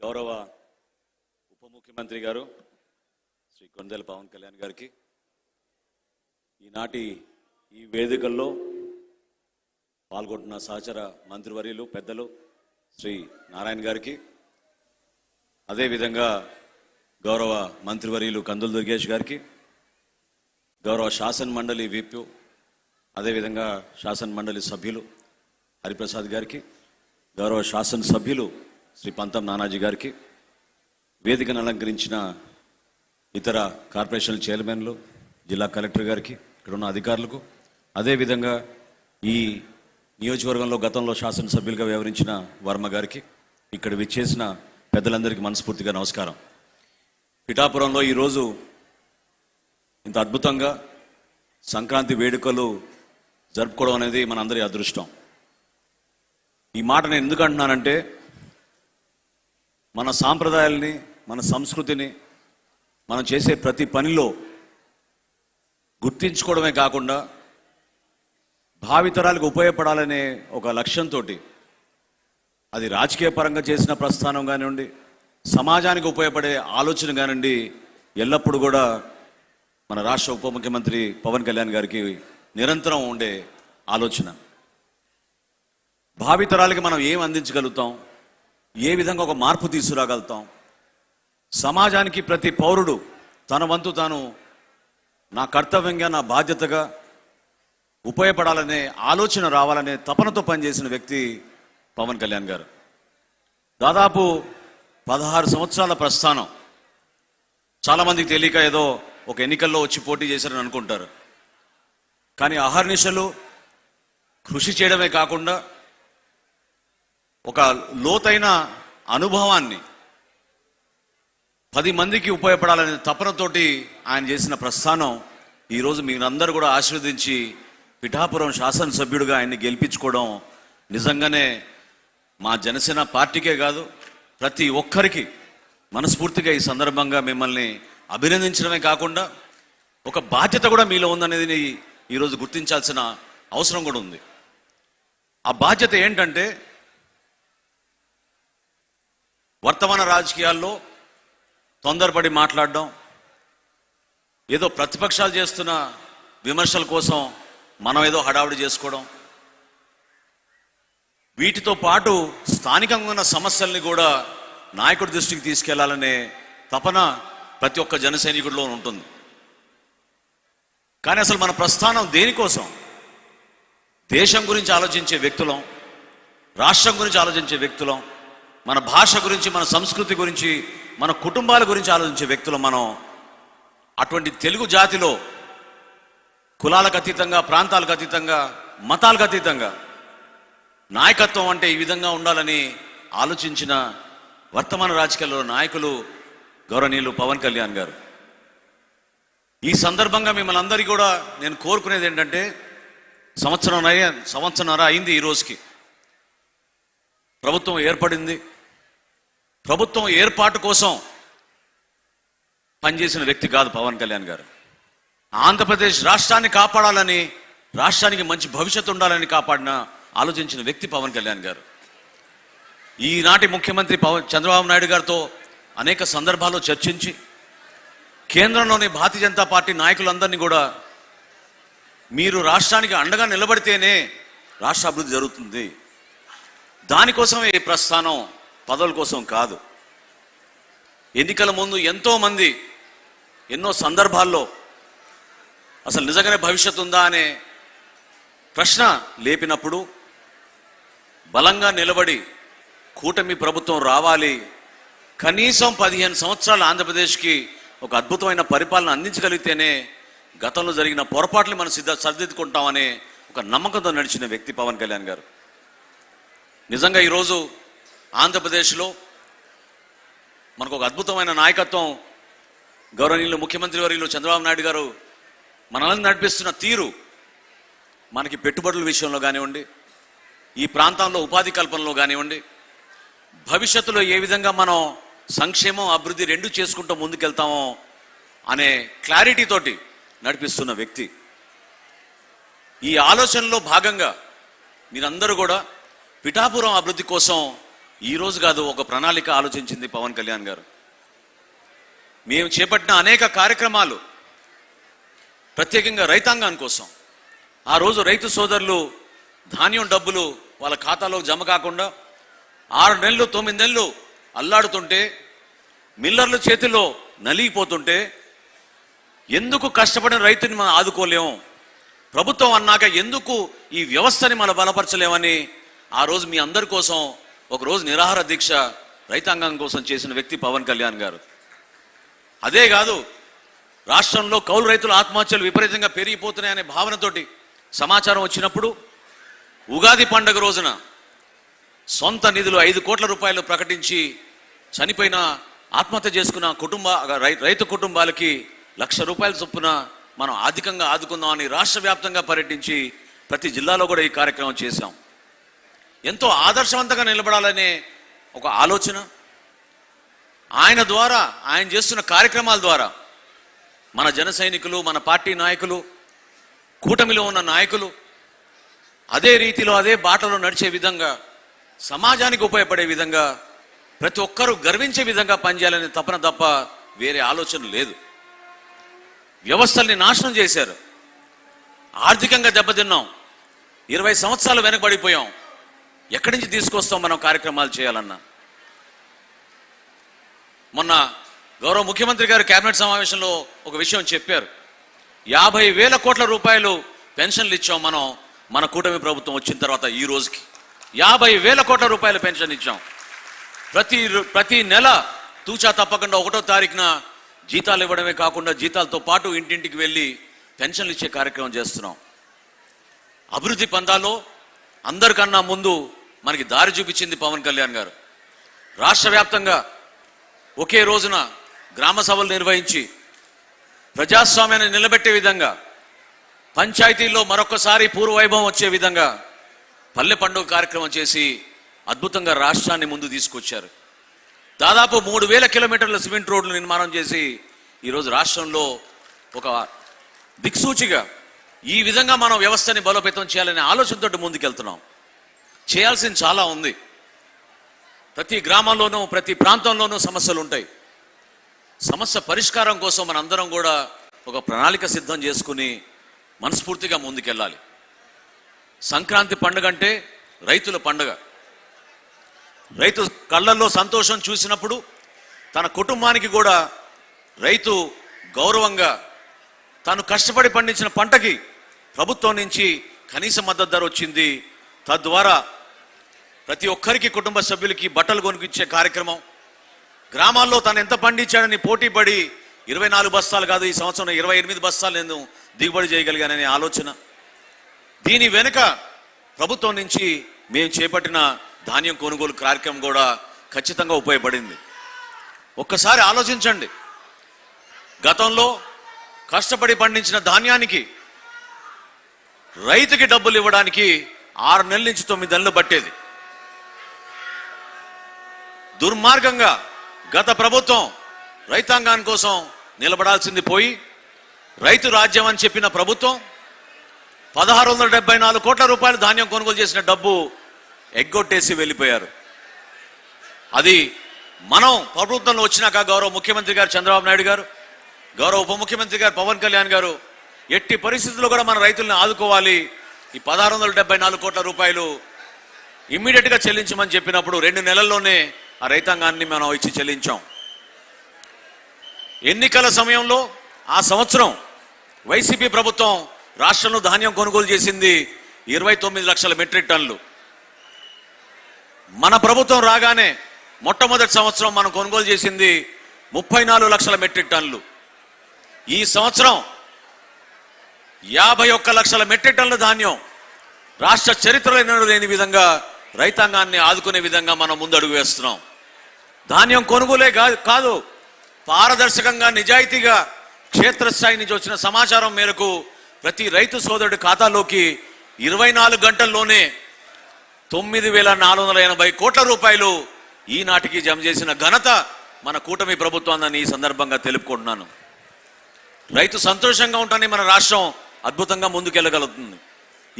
గౌరవ ఉప ముఖ్యమంత్రి గారు శ్రీ కొండెల పవన్ కళ్యాణ్ గారికి ఈనాటి ఈ వేదికల్లో పాల్గొంటున్న సహచర మంత్రివర్యులు పెద్దలు శ్రీ నారాయణ గారికి అదేవిధంగా గౌరవ మంత్రివర్యులు కందుల దుర్గేష్ గారికి గౌరవ శాసన మండలి విప్ అదేవిధంగా శాసన మండలి సభ్యులు హరిప్రసాద్ గారికి గౌరవ శాసన సభ్యులు శ్రీ పంతం నానాజీ గారికి వేదికను అలంకరించిన ఇతర కార్పొరేషన్ చైర్మన్లు జిల్లా కలెక్టర్ గారికి ఇక్కడ ఉన్న అధికారులకు. అదేవిధంగా ఈ నియోజకవర్గంలో గతంలో శాసనసభ్యులుగా వ్యవహరించిన వర్మ గారికి ఇక్కడ విచ్చేసిన పెద్దలందరికీ మనస్ఫూర్తిగా నమస్కారం. పిఠాపురంలో ఈరోజు ఇంత అద్భుతంగా సంక్రాంతి వేడుకలు జరుపుకోవడం అనేది మనందరి అదృష్టం. ఈ మాట నేను ఎందుకు అంటున్నానంటే మన సాంప్రదాయాల్ని మన సంస్కృతిని మనం చేసే ప్రతి పనిలో గుర్తించుకోవడమే కాకుండా భావితరాలకు ఉపయోగపడాలనే ఒక లక్ష్యంతో అది రాజకీయ పరంగా చేసిన ప్రస్థానం కానివ్వండి సమాజానికి ఉపయోగపడే ఆలోచన కానివ్వండి ఎల్లప్పుడూ కూడా మన రాష్ట్ర ఉప ముఖ్యమంత్రి పవన్ కళ్యాణ్ గారికి నిరంతరం ఉండే ఆలోచన. భావితరాలకి మనం ఏం అందించగలుగుతాం? ఏ విధంగా ఒక మార్పు తీసుకురాగలుగుతాం? సమాజానికి ప్రతి పౌరుడు తన వంతు తాను నా కర్తవ్యంగా నా బాధ్యతగా ఉపయోగపడాలనే ఆలోచన రావాలనే తపనతో పనిచేసిన వ్యక్తి పవన్ కళ్యాణ్ గారు. దాదాపు పదహారు సంవత్సరాల ప్రస్థానం. చాలామందికి తెలియక ఏదో ఒక ఎన్నికల్లో వచ్చి పోటీ చేశారని అనుకుంటారు. కానీ అహర్నిశలు కృషి చేయడమే కాకుండా ఒక లోతైన అనుభవాన్ని పది మందికి ఉపయోగపడాలనే తపనతోటి ఆయన చేసిన ప్రస్థానం ఈరోజు మీరందరూ కూడా ఆశీర్వదించి పిఠాపురం శాసనసభ్యుడిగా ఆయన్ని గెలిపించుకోవడం నిజంగానే మా జనసేన పార్టీకే కాదు ప్రతి ఒక్కరికి మనస్ఫూర్తిగా ఈ సందర్భంగా మిమ్మల్ని అభినందించడమే కాకుండా ఒక బాధ్యత కూడా మీలో ఉందనేది ఈరోజు గుర్తించాల్సిన అవసరం కూడా ఉంది. ఆ బాధ్యత ఏంటంటే వర్తమాన రాజకీయాల్లో తొందరపడి మాట్లాడడం ఏదో ప్రతిపక్షాలు చేస్తున్న విమర్శల కోసం మనం ఏదో హడావిడి చేసుకోవడం వీటితో పాటు స్థానికంగా ఉన్న సమస్యల్ని కూడా నాయకుడి దృష్టికి తీసుకెళ్ళాలనే తపన ప్రతి ఒక్క జన సైనికుడిలో ఉంటుంది. కానీ అసలు మన ప్రస్థానం దేనికోసం? దేశం గురించి ఆలోచించే వ్యక్తులం రాష్ట్రం గురించి ఆలోచించే వ్యక్తులం మన భాష గురించి మన సంస్కృతి గురించి మన కుటుంబాల గురించి ఆలోచించే వ్యక్తులు మనం. అటువంటి తెలుగు జాతిలో కులాలకు అతీతంగా ప్రాంతాలకు అతీతంగా మతాలకు అతీతంగా నాయకత్వం అంటే ఈ విధంగా ఉండాలని ఆలోచించిన వర్తమాన రాజకీయాల్లో నాయకులు గౌరవనీయులు పవన్ కళ్యాణ్ గారు. ఈ సందర్భంగా మిమ్మల్ని అందరికీ కూడా నేను కోరుకునేది ఏంటంటే సంవత్సరం అయ్యే సంవత్సరంన్నర అయింది ఈ రోజుకి. ప్రభుత్వం ఏర్పడింది. ప్రభుత్వం ఏర్పాటు కోసం పనిచేసిన వ్యక్తి కాదు పవన్ కళ్యాణ్ గారు. ఆంధ్రప్రదేశ్ రాష్ట్రాన్ని కాపాడాలని రాష్ట్రానికి మంచి భవిష్యత్తు ఉండాలని కాపాడిన ఆలోచించిన వ్యక్తి పవన్ కళ్యాణ్ గారు. ఈనాటి ముఖ్యమంత్రి పవన్ చంద్రబాబు నాయుడు గారితో అనేక సందర్భాల్లో చర్చించి కేంద్రంలోని భారతీయ జనతా పార్టీ నాయకులందరినీ కూడా మీరు రాష్ట్రానికి అండగా నిలబడితేనే రాష్ట్ర అభివృద్ధి జరుగుతుంది. దానికోసమే ఈ ప్రస్థానం పదవుల కోసం కాదు. ఎన్నికల ముందు ఎంతోమంది ఎన్నో సందర్భాల్లో అసలు నిజంగానే భవిష్యత్తు ఉందా అనే ప్రశ్న లేపినప్పుడు బలంగా నిలబడి కూటమి ప్రభుత్వం రావాలి కనీసం పదిహేను సంవత్సరాలు ఆంధ్రప్రదేశ్కి ఒక అద్భుతమైన పరిపాలన అందించగలిగితేనే గతంలో జరిగిన పొరపాట్లు మనం సిద్ధ సరిదిద్దుకుంటామనే ఒక నమ్మకంతో నడిచిన వ్యక్తి పవన్ కళ్యాణ్ గారు. నిజంగా ఈరోజు ఆంధ్రప్రదేశ్లో మనకు ఒక అద్భుతమైన నాయకత్వం గౌరవనీయులు ముఖ్యమంత్రి వర్యులు చంద్రబాబు నాయుడు గారు మనల్ని నడిపిస్తున్న తీరు మనకి పెట్టుబడుల విషయంలో కానివ్వండి ఈ ప్రాంతంలో ఉపాధి కల్పనలో కానివ్వండి భవిష్యత్తులో ఏ విధంగా మనం సంక్షేమం అభివృద్ధి రెండు చేసుకుంటూ ముందుకెళ్తామో అనే క్లారిటీ తోటి నడిపిస్తున్న వ్యక్తి. ఈ ఆలోచనలో భాగంగా మీరందరూ కూడా పిఠాపురం అభివృద్ధి కోసం ఈ రోజు కాదు ఒక ప్రణాళిక ఆలోచించింది పవన్ కళ్యాణ్ గారు. మేము చేపట్టిన అనేక కార్యక్రమాలు ప్రత్యేకంగా రైతాంగాని కోసం. ఆ రోజు రైతు సోదరులు ధాన్యం డబ్బులు వాళ్ళ ఖాతాలో జమ కాకుండా ఆరు నెలలు తొమ్మిది నెలలు అల్లాడుతుంటే మిల్లర్ల చేతిలో నలిగిపోతుంటే ఎందుకు కష్టపడిన రైతుని మనం ఆదుకోలేము ప్రభుత్వం అన్నాక ఎందుకు ఈ వ్యవస్థని మనం బలపరచలేమని ఆ రోజు మీ అందరి కోసం ఒక రోజు నిరాహార దీక్ష రైతాంగం కోసం చేసిన వ్యక్తి పవన్ కళ్యాణ్ గారు. అదే కాదు రాష్ట్రంలో కౌలు రైతుల ఆత్మహత్యలు విపరీతంగా పెరిగిపోతున్నాయనే భావనతోటి సమాచారం వచ్చినప్పుడు ఉగాది పండగ రోజున సొంత నిధులు ఐదు కోట్ల రూపాయలు ప్రకటించి చనిపోయిన ఆత్మహత్య చేసుకున్న కుటుంబ రై- రైతు కుటుంబాలకి లక్ష రూపాయల చొప్పున మనం ఆర్థికంగా ఆదుకుందామని రాష్ట్ర వ్యాప్తంగా పర్యటించి ప్రతి జిల్లాలో కూడా ఈ కార్యక్రమం చేశాం. ఎంతో ఆదర్శవంతంగా నిలబడాలనే ఒక ఆలోచన. ఆయన ద్వారా ఆయన చేస్తున్న కార్యక్రమాల ద్వారా మన జన సైనికులు మన పార్టీ నాయకులు కూటమిలో ఉన్న నాయకులు అదే రీతిలో అదే బాటలో నడిచే విధంగా సమాజానికి ఉపయోగపడే విధంగా ప్రతి ఒక్కరూ గర్వించే విధంగా పనిచేయాలనే తపన తప్ప వేరే ఆలోచన లేదు. వ్యవస్థల్ని నాశనం చేశారు. ఆర్థికంగా దెబ్బతిన్నాం. ఇరవై సంవత్సరాలు వెనకబడిపోయాం. ఎక్కడి నుంచి తీసుకొస్తాం మనం కార్యక్రమాలు చేయాలన్నా? మొన్న గౌరవ ముఖ్యమంత్రి గారు కేబినెట్ సమావేశంలో ఒక విషయం చెప్పారు. యాభై వేల కోట్ల రూపాయలు పెన్షన్లు ఇచ్చాం మనం మన కూటమి ప్రభుత్వం వచ్చిన తర్వాత ఈ రోజుకి. యాభై వేల కోట్ల రూపాయలు పెన్షన్ ఇచ్చాం. ప్రతి ప్రతి నెల తూచా తప్పకుండా ఒకటో తారీఖున జీతాలు ఇవ్వడమే కాకుండా జీతాలతో పాటు ఇంటింటికి వెళ్ళి పెన్షన్లు ఇచ్చే కార్యక్రమం చేస్తున్నాం. అభివృద్ధి పందాలో అందరికన్నా ముందు మనకి దారి చూపించింది పవన్ కళ్యాణ్ గారు. రాష్ట్ర వ్యాప్తంగా ఒకే రోజున గ్రామ సభలు నిర్వహించి ప్రజాస్వామ్యాన్ని నిలబెట్టే విధంగా పంచాయతీల్లో మరొకసారి పూర్వవైభవం వచ్చే విధంగా పల్లె పండుగ కార్యక్రమం చేసి అద్భుతంగా రాష్ట్రాన్ని ముందు తీసుకొచ్చారు. దాదాపు మూడు వేల కిలోమీటర్ల సిమెంట్ రోడ్లు నిర్మాణం చేసి ఈరోజు రాష్ట్రంలో ఒక దిక్సూచిగా ఈ విధంగా మనం వ్యవస్థని బలోపేతం చేయాలనే ఆలోచనతో ముందుకెళ్తున్నాం. చేయాల్సింది చాలా ఉంది. ప్రతి గ్రామంలోనూ ప్రతి ప్రాంతంలోనూ సమస్యలు ఉంటాయి. సమస్య పరిష్కారం కోసం మనందరం కూడా ఒక ప్రణాళిక సిద్ధం చేసుకుని మనస్ఫూర్తిగా ముందుకెళ్ళాలి. సంక్రాంతి పండుగ అంటే రైతుల పండుగ. రైతు కళ్ళల్లో సంతోషం చూసినప్పుడు తన కుటుంబానికి కూడా రైతు గౌరవంగా తాను కష్టపడి పండించిన పంటకి ప్రభుత్వం నుంచి కనీస మద్దతు ధర వచ్చింది. తద్వారా ప్రతి ఒక్కరికి కుటుంబ సభ్యులకి బట్టలు కొనుక్కిచ్చే కార్యక్రమం. గ్రామాల్లో తను ఎంత పండించాడని పోటీ పడి ఇరవై నాలుగు బస్తాలు కాదు ఈ సంవత్సరం ఇరవై ఎనిమిది బస్తాలు నేను దిగుబడి చేయగలిగాననే ఆలోచన. దీని వెనుక ప్రభుత్వం నుంచి మేము చేపట్టిన ధాన్యం కొనుగోలు కార్యక్రమం కూడా ఖచ్చితంగా ఉపయోగపడింది. ఒక్కసారి ఆలోచించండి. గతంలో కష్టపడి పండించిన ధాన్యానికి రైతుకి డబ్బులు ఇవ్వడానికి ఆరు నెలల నుంచి తొమ్మిది నెలలు పట్టేది. దుర్మార్గంగా గత ప్రభుత్వం రైతాంగాని కోసం నిలబడాల్సింది పోయి రైతు రాజ్యం అని చెప్పిన ప్రభుత్వం పదహారు వందల డెబ్బై నాలుగు కోట్ల రూపాయలు ధాన్యం కొనుగోలు చేసిన డబ్బు ఎగ్గొట్టేసి వెళ్ళిపోయారు. అది మనం ప్రభుత్వంలో వచ్చినాక గౌరవ ముఖ్యమంత్రి గారు చంద్రబాబు నాయుడు గారు గౌరవ ఉప ముఖ్యమంత్రి గారు పవన్ కళ్యాణ్ గారు ఎట్టి పరిస్థితుల్లో కూడా మన రైతుల్ని ఆదుకోవాలి. ఈ పదహారు వందల డెబ్బై నాలుగు కోట్ల రూపాయలు ఇమ్మీడియట్గా చెల్లించమని చెప్పినప్పుడు రెండు నెలల్లోనే ఆ రైతాంగాన్ని మనం ఇచ్చి చెల్లించాం. ఎన్నికల సమయంలో ఆ సంవత్సరం వైసీపీ ప్రభుత్వం రాష్ట్రంలో ధాన్యం కొనుగోలు చేసింది ఇరవై తొమ్మిది లక్షల మెట్రిక్ టన్నులు. మన ప్రభుత్వం రాగానే మొట్టమొదటి సంవత్సరం మనం కొనుగోలు చేసింది ముప్పై నాలుగు లక్షల మెట్రిక్ టన్నులు. ఈ సంవత్సరం యాభై ఒక్క లక్షల మెట్రిక్ టన్నుల ధాన్యం రాష్ట్ర చరిత్రలో లేని విధంగా రైతాంగాన్ని ఆదుకునే విధంగా మనం ముందడుగు వేస్తున్నాం. ధాన్యం కొనుగోలే కా- కాదు. పారదర్శకంగా నిజాయితీగా క్షేత్రస్థాయి నుంచి వచ్చిన సమాచారం మేరకు ప్రతి రైతు సోదరుడి ఖాతాలోకి ఇరవై నాలుగు గంటల్లోనే తొమ్మిది వేల నాలుగు వందల ఎనభై కోట్ల రూపాయలు ఈనాటికి జమ చేసిన ఘనత మన కూటమి ప్రభుత్వాన్ని ఈ సందర్భంగా తెలుపుకుంటున్నాను. రైతు సంతోషంగా ఉంటానే మన రాష్ట్రం అద్భుతంగా ముందుకెళ్ళగలుగుతుంది.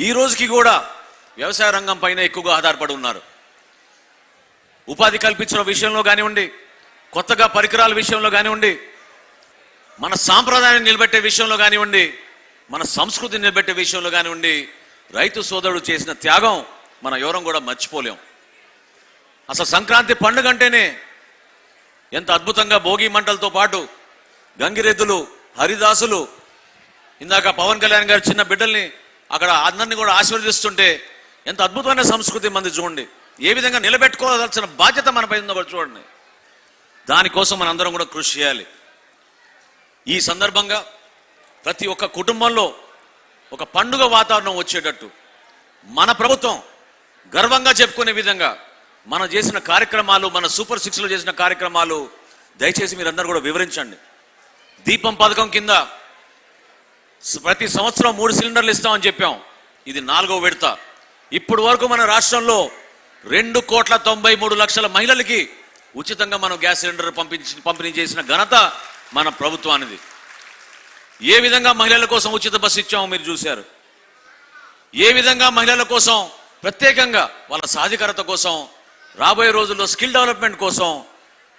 ఈ రోజుకి కూడా వ్యవసాయ రంగం పైన ఎక్కువగా ఆధారపడి ఉన్నారు. ఉపాధి కల్పించిన విషయంలో కానివ్వండి కొత్తగా పరికరాల విషయంలో కానివ్వండి మన సాంప్రదాయాన్ని నిలబెట్టే విషయంలో కానివ్వండి మన సంస్కృతిని నిలబెట్టే విషయంలో కానివ్వండి రైతు సోదరుడు చేసిన త్యాగం మన ఎవరం కూడా మర్చిపోలేం. అసలు సంక్రాంతి పండుగ అంటేనే ఎంత అద్భుతంగా భోగి మంటలతో పాటు గంగిరెద్దులు హరిదాసులు ఇందాక పవన్ కళ్యాణ్ గారు చిన్న బిడ్డల్ని అక్కడ అందరినీ కూడా ఆశీర్వదిస్తుంటే ఎంత అద్భుతమైన సంస్కృతి మంది చూడండి. ఏ విధంగా నిలబెట్టుకోవాల్సిన బాధ్యత మనపై ఉందో చూడండి. దానికోసం మనందరం కూడా కృషి చేయాలి. ఈ సందర్భంగా ప్రతి ఒక్క కుటుంబంలో ఒక పండుగ వాతావరణం వచ్చేటట్టు మన ప్రభుత్వం గర్వంగా చెప్పుకునే విధంగా మనం చేసిన కార్యక్రమాలు మన సూపర్ సిక్స్లో చేసిన కార్యక్రమాలు దయచేసి మీరందరూ కూడా వివరించండి. దీపం పథకం కింద ప్రతి సంవత్సరం మూడు సిలిండర్లు ఇస్తామని చెప్పాం. ఇది నాలుగో విడత. ఇప్పుడు వరకు మన రాష్ట్రంలో రెండు కోట్ల తొంభై మూడు లక్షల మహిళలకి ఉచితంగా మనం గ్యాస్ సిలిండర్ పంపించి పంపిణీ చేసిన ఘనత మన ప్రభుత్వానిది. ఏ విధంగా మహిళల కోసం ఉచిత బస్సు ఇచ్చామో మీరు చూశారు. ఏ విధంగా మహిళల కోసం ప్రత్యేకంగా వాళ్ళ సాధికారత కోసం రాబోయే రోజుల్లో స్కిల్ డెవలప్మెంట్ కోసం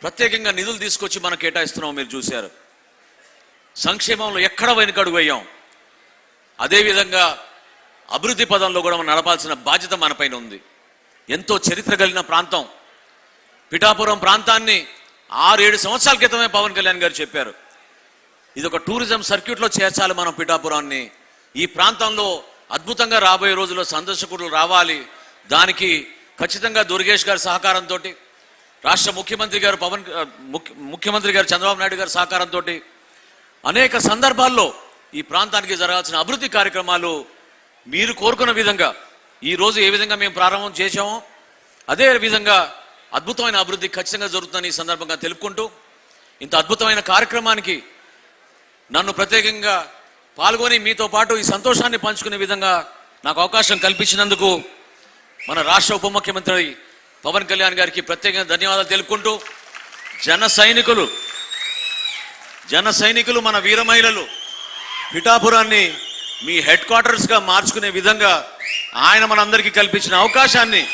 ప్రత్యేకంగా నిధులు తీసుకొచ్చి మనం కేటాయిస్తున్నాం మీరు చూశారు. సంక్షేమంలో ఎక్కడ వెనుకడుగు వేయం. అదేవిధంగా అభివృద్ధి పదంలో కూడా మనం నడపాల్సిన బాధ్యత మనపైన ఉంది. ఎంతో చరిత్ర కలిగిన ప్రాంతం. పిఠాపురం ప్రాంతాన్ని ఆరేడు సంవత్సరాల క్రితమే పవన్ కళ్యాణ్ గారు చెప్పారు. ఇది ఒక టూరిజం సర్క్యూట్లో చేర్చాలి మనం పిఠాపురాన్ని. ఈ ప్రాంతంలో అద్భుతంగా రాబోయే రోజుల్లో సందర్శకులు రావాలి. దానికి ఖచ్చితంగా దుర్గేష్ గారి సహకారంతో రాష్ట్ర ముఖ్యమంత్రి గారు పవన్ ముఖ్యమంత్రి గారు చంద్రబాబు నాయుడు గారి సహకారంతో అనేక సందర్భాల్లో ఈ ప్రాంతానికి జరగాల్సిన అభివృద్ధి కార్యక్రమాలు మీరు కోరుకున్న విధంగా ఈ రోజు ఏ విధంగా మేము ప్రారంభం చేశామో అదే విధంగా అద్భుతమైన అభివృద్ధి ఖచ్చితంగా జరుగుతుందని ఈ సందర్భంగా తెలుపుకుంటూ ఇంత అద్భుతమైన కార్యక్రమానికి నన్ను ప్రత్యేకంగా పాల్గొని మీతో పాటు ఈ సంతోషాన్ని పంచుకునే విధంగా నాకు అవకాశం కల్పించినందుకు మన రాష్ట్ర ఉప ముఖ్యమంత్రి పవన్ కళ్యాణ్ గారికి ప్రత్యేకంగా ధన్యవాదాలు తెలుపుకుంటూ జన సైనికులు జన సైనికులు మన వీర మహిళలు పిఠాపురాన్ని మీ హెడ్ క్వార్టర్స్గా మార్చుకునే విధంగా ఆయన మనందరికీ కల్పించిన అవకాశాన్ని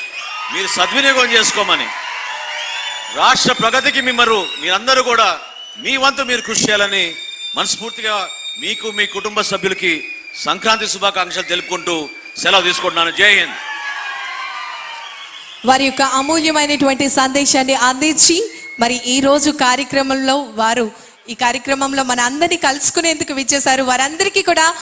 మీరు సద్వినియోగం చేసుకోమని. రాష్ట్ర ప్రగతికి మిమ్మరు మీరందరూ కూడా మీ వంతు మీరు కృషి చేయాలని మనస్ఫూర్తిగా మీకు మీ కుటుంబ సభ్యులకి సంక్రాంతి శుభాకాంక్షలు తెలుపుకుంటూ సెలవు తీసుకుంటున్నాను. జై హింద్. వారి యొక్క అమూల్యమైనటువంటి సందేశాన్ని అందించి మరి ఈ రోజు కార్యక్రమంలో వారు ఈ కార్యక్రమంలో మన అందరినీ కలుసుకునేందుకు విచ్చేశారు. వారందరికీ కూడా